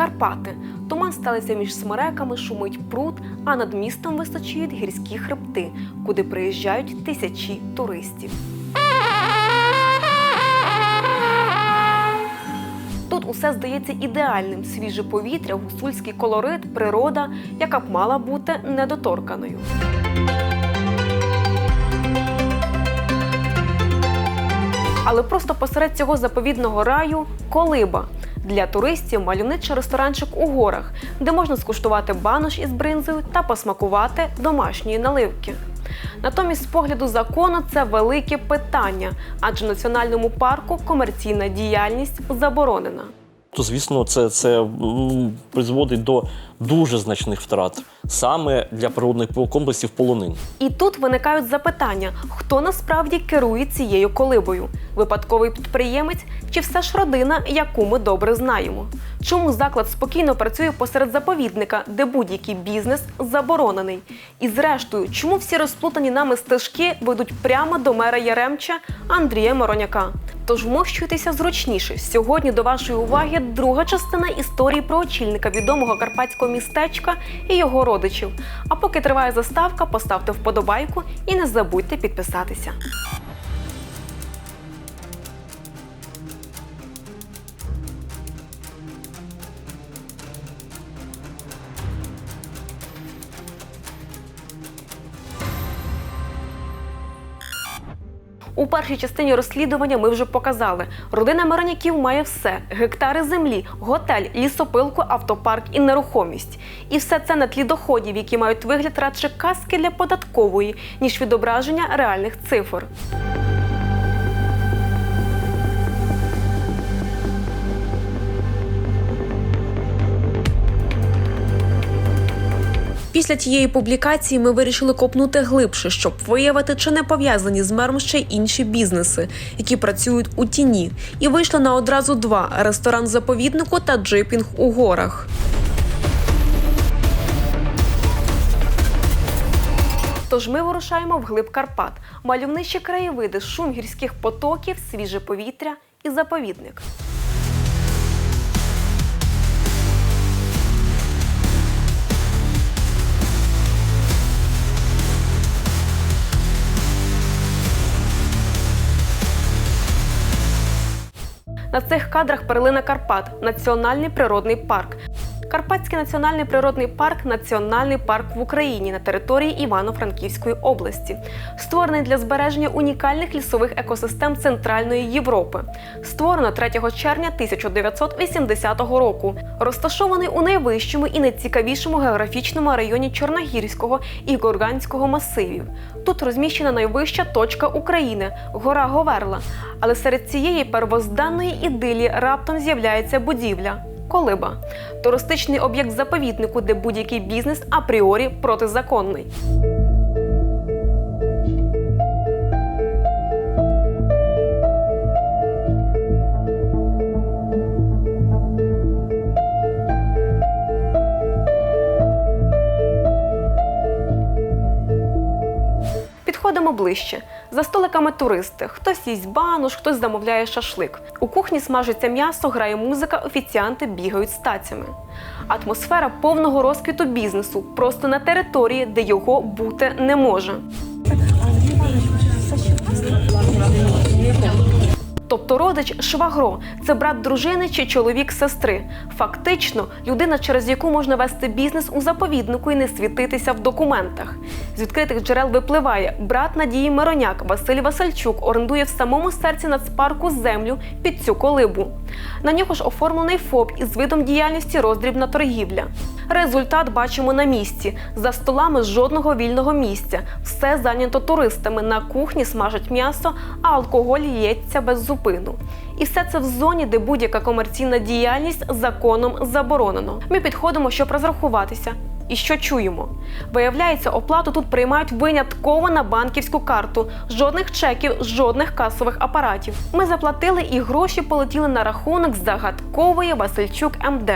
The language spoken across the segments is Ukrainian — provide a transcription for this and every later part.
Карпати. Туман сталися між смереками, шумить пруд, а над містом височіють гірські хребти, куди приїжджають тисячі туристів. Тут усе здається ідеальним: свіже повітря, гусульський колорит, природа, яка б мала бути недоторканою. Але просто посеред цього заповідного раю колиба. Для туристів мальовничий ресторанчик у горах, де можна скуштувати банош із бринзою та посмакувати домашньої наливки. Натомість, з погляду закону, це велике питання, адже в національному парку комерційна діяльність заборонена. То, звісно, це, це призводить до дуже значних втрат саме для природних комплексів полонин. І тут виникають запитання: хто насправді керує цією колибою? Випадковий підприємець чи все ж родина, яку ми добре знаємо? Чому заклад спокійно працює посеред заповідника, де будь-який бізнес заборонений? І зрештою, чому всі розплутані нами стежки ведуть прямо до мера Яремча Андрія Мороняка? Тож вмощуйтеся зручніше. Сьогодні до вашої уваги друга частина історії про очільника відомого карпатського містечка і його родичів. А поки триває заставка, поставте вподобайку і не забудьте підписатися. У першій частині розслідування ми вже показали. Родина Мироняків має все: гектари землі, готель, лісопилку, автопарк і нерухомість. І все це на тлі доходів, які мають вигляд радше казки для податкової, ніж відображення реальних цифр. Після тієї публікації ми вирішили копнути глибше, щоб виявити, чи не пов'язані з мером ще й інші бізнеси, які працюють у тіні, і вийшли на одразу два: ресторан заповіднику та джипінг у горах. Тож ми вирушаємо в глиб Карпат, мальовничі краєвиди, шум гірських потоків, свіже повітря і заповідник. На цих кадрах перлина Карпат національний природний парк. Карпатський національний природний парк національний парк в Україні на території Івано-Франківської області, створений для збереження унікальних лісових екосистем Центральної Європи. Створено 3 червня 1980 року. Розташований у найвищому і найцікавішому географічному районі Чорногірського і Горганського масивів. Тут розміщена найвища точка України гора Говерла. Але серед цієї первозданної ідилії раптом з'являється будівля. Колиба туристичний об'єкт заповітнику, де будь-який бізнес апріорі протизаконний. Ближче. За столиками туристи. Хтось їсть бануш, хтось замовляє шашлик. У кухні смажиться м'ясо, грає музика, офіціанти бігають з тацями. Атмосфера повного розквіту бізнесу просто на території, де його бути не може. Тобто родич швагро це брат дружини чи чоловік сестри. Фактично, людина, через яку можна вести бізнес у заповіднику і не світитися в документах. З відкритих джерел випливає брат Надії Мироняк Василь Васильчук орендує в самому серці нацпарку землю під цю колибу. На нього ж оформлений ФОП із видом діяльності роздрібна торгівля. Результат бачимо на місці. За столами жодного вільного місця. Все зайнято туристами. На кухні смажать м'ясо, а алкоголь лється без зупину. І все це в зоні, де будь-яка комерційна діяльність законом заборонено. Ми підходимо, щоб розрахуватися. І що чуємо? Виявляється, оплату тут приймають винятково на банківську карту. Жодних чеків, жодних касових апаратів. Ми заплатили і гроші полетіли на рахунок загадкової Васильчук МД.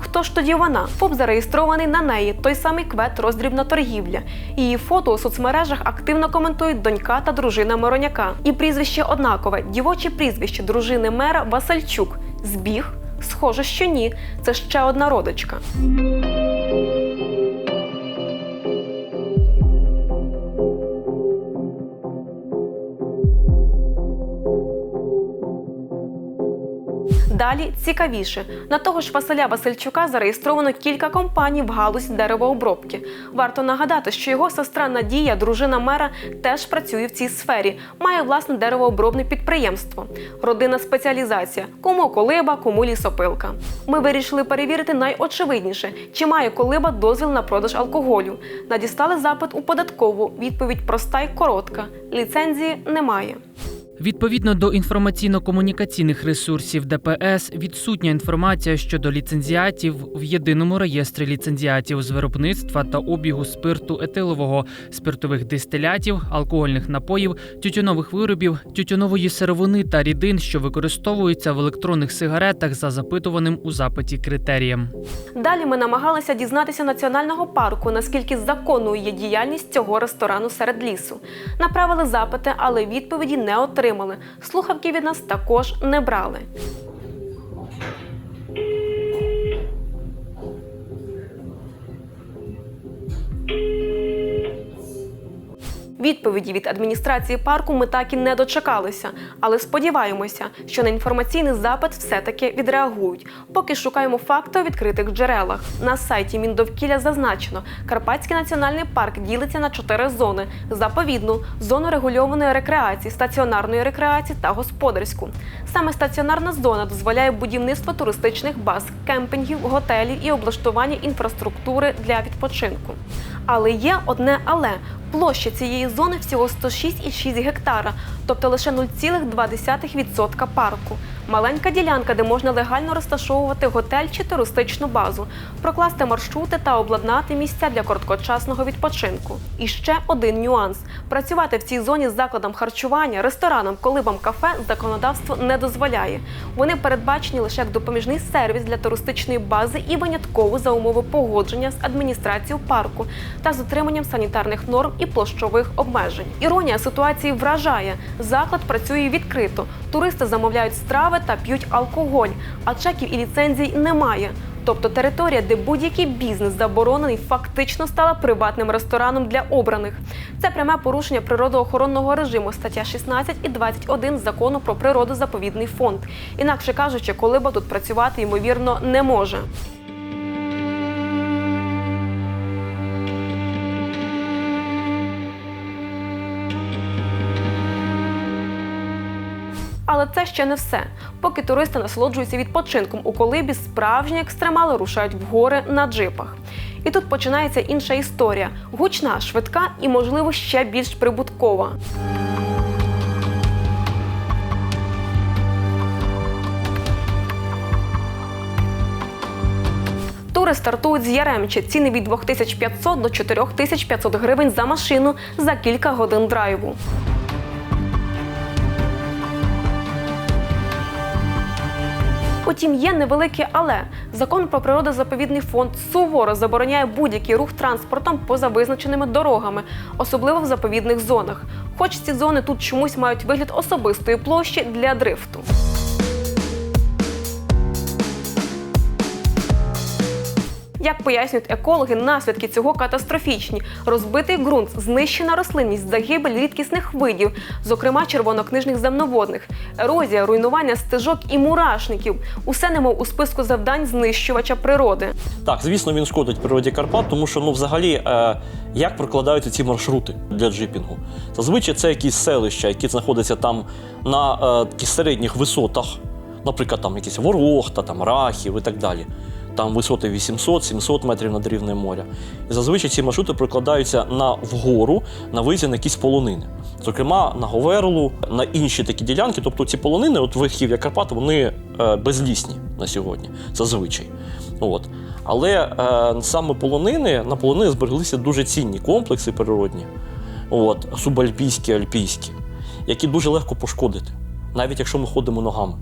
Хто ж тоді вона? ФОП зареєстрований на неї, той самий квет роздрібна торгівля. Її фото у соцмережах активно коментують донька та дружина Мороняка. І прізвище однакове дівоче прізвище дружини мера Васильчук. Збіг. Схоже, що ні. Це ще одна родичка. Далі цікавіше. На того ж Василя Васильчука зареєстровано кілька компаній в галузі деревообробки. Варто нагадати, що його сестра Надія, дружина мера, теж працює в цій сфері, має власне деревообробне підприємство. Родинна спеціалізація: кому колиба, кому лісопилка. Ми вирішили перевірити найочевидніше, чи має колиба дозвіл на продаж алкоголю. Надіслали запит у податкову. Відповідь проста й коротка: ліцензії немає. Відповідно до інформаційно-комунікаційних ресурсів ДПС, відсутня інформація щодо ліцензіатів в єдиному реєстрі ліцензіатів з виробництва та обігу спирту етилового, спиртових дистилятів, алкогольних напоїв, тютюнових виробів, тютюнової сировини та рідин, що використовуються в електронних сигаретах за запитуваним у запиті критерієм. Далі ми намагалися дізнатися національного парку, наскільки законною є діяльність цього ресторану серед лісу. Направили запити, але відповіді не отримали. Слухавки від нас також не брали. Відповіді від адміністрації парку ми так і не дочекалися, але сподіваємося, що на інформаційний запит все-таки відреагують. Поки шукаємо факти у відкритих джерелах. На сайті Міндовкілля зазначено, Карпатський національний парк ділиться на чотири зони: заповідну, зону регульованої рекреації, стаціонарної рекреації та господарську. Саме стаціонарна зона дозволяє будівництво туристичних баз, кемпінгів, готелів і облаштування інфраструктури для відпочинку. Але є одне але. Площа цієї зони всього 106,6 гектара, тобто лише 0,2% парку. Маленька ділянка, де можна легально розташовувати готель чи туристичну базу, прокласти маршрути та обладнати місця для короткочасного відпочинку. І ще один нюанс: працювати в цій зоні з закладом харчування, рестораном, колибам кафе законодавство не дозволяє. Вони передбачені лише як допоміжний сервіс для туристичної бази і винятково за умови погодження з адміністрацією парку та з дотриманням санітарних норм і площових обмежень. Іронія ситуації вражає. Заклад працює відкрито. Туристи замовляють страви та п'ють алкоголь, а чеків і ліцензій немає. Тобто територія, де будь-який бізнес заборонений, фактично стала приватним рестораном для обраних. Це пряме порушення природоохоронного режиму, стаття 16 і 21 закону про природозаповідний фонд. Інакше кажучи, колиба тут працювати ймовірно не може. Це ще не все. Поки туристи насолоджуються відпочинком у колибі, справжні екстремали рушають в гори на джипах. І тут починається інша історія: гучна, швидка і, можливо, ще більш прибуткова. Тури стартують з Яремчі. Ціни від 2500 до 4500 гривень за машину за кілька годин драйву. Утім, є невелике але закон про природозаповідний фонд суворо забороняє будь-який рух транспортом поза визначеними дорогами, особливо в заповідних зонах. Хоч ці зони тут чомусь мають вигляд особистої площі для дрифту. Як пояснюють екологи, наслідки цього катастрофічні: розбитий ґрунт, знищена рослинність, загибель рідкісних видів, зокрема червонокнижних земноводних, ерозія, руйнування стежок і мурашників. Усе немов у списку завдань знищувача природи. Так, звісно, він шкодить природі Карпат, тому що ну, взагалі, е, як прокладаються ці маршрути для джипінгу? Зазвичай це якісь селища, які знаходяться там на е, таких середніх висотах, наприклад, там якісь Ворохта, там Рахів і так далі. Там висоти 800-700 метрів над рівнем моря. І зазвичай ці маршрути прокладаються на вгору на виїзді на якісь полонини. Зокрема, на Говерлу, на інші такі ділянки. Тобто ці полонини, от верхів'я Карпат, вони е, безлісні на сьогодні, зазвичай. От. Але е, саме полонини, на полонини збереглися дуже цінні комплекси природні, от, субальпійські, альпійські, які дуже легко пошкодити, навіть якщо ми ходимо ногами.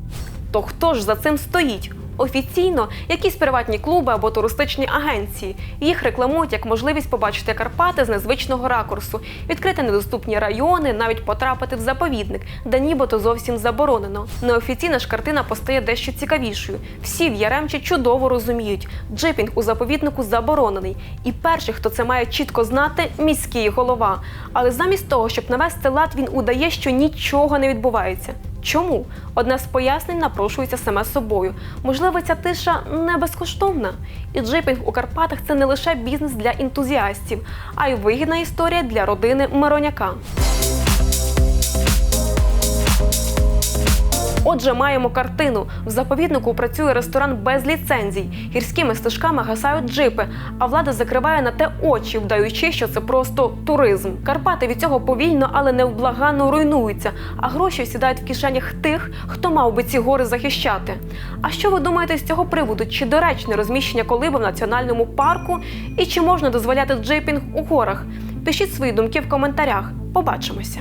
То хто ж за цим стоїть? Офіційно якісь приватні клуби або туристичні агенції. Їх рекламують як можливість побачити Карпати з незвичного ракурсу, відкрити недоступні райони, навіть потрапити в заповідник, де нібито зовсім заборонено. Неофіційна ж картина постає дещо цікавішою. Всі в Яремчі чудово розуміють, джипінг у заповіднику заборонений. І перший, хто це має чітко знати, міський голова. Але замість того, щоб навести лад, він удає, що нічого не відбувається. Чому? Одне з пояснень напрошується саме собою. Можливо, ця тиша не безкоштовна. І джипінг у Карпатах це не лише бізнес для ентузіастів, а й вигідна історія для родини Мироняка. Отже, маємо картину. В заповіднику працює ресторан без ліцензій. Гірськими стежками гасають джипи, а влада закриває на те очі, вдаючи, що це просто туризм. Карпати від цього повільно, але невблаганно руйнуються, а гроші сідають в кишенях тих, хто мав би ці гори захищати. А що ви думаєте з цього приводу? Чи доречне розміщення колиби в національному парку? І чи можна дозволяти джипінг у горах? Пишіть свої думки в коментарях. Побачимося.